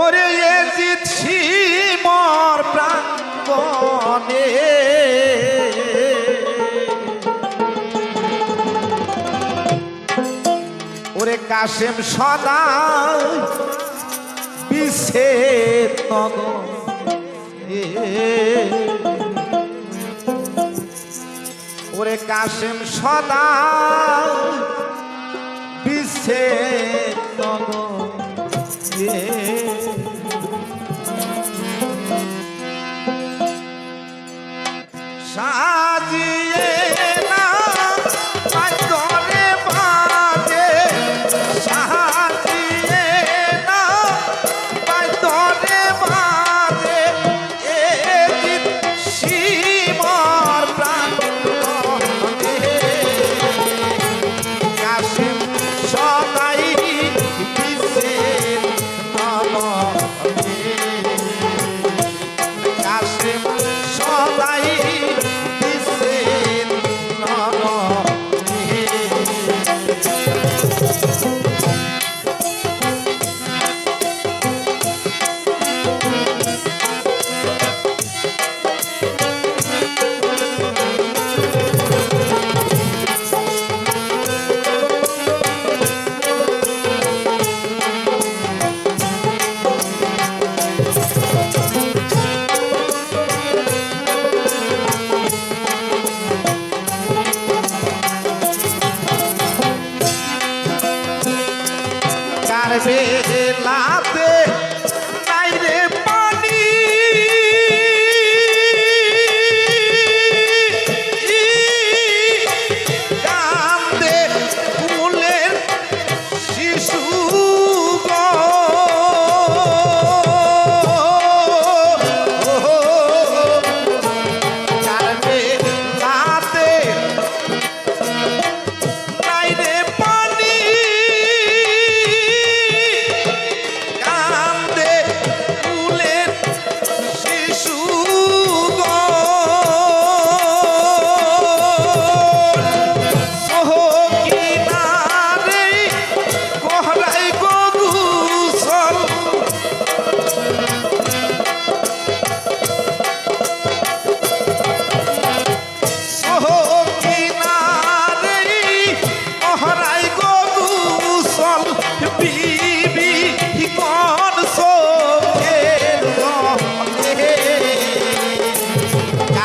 ওরে এজিত সীমর প্রাঙ্গনে ওরে কাশেম সদা বিচ্ছেদ নগর। ওরে কাশেম সদা বিচ্ছেদ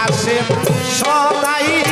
prazer. Só daí.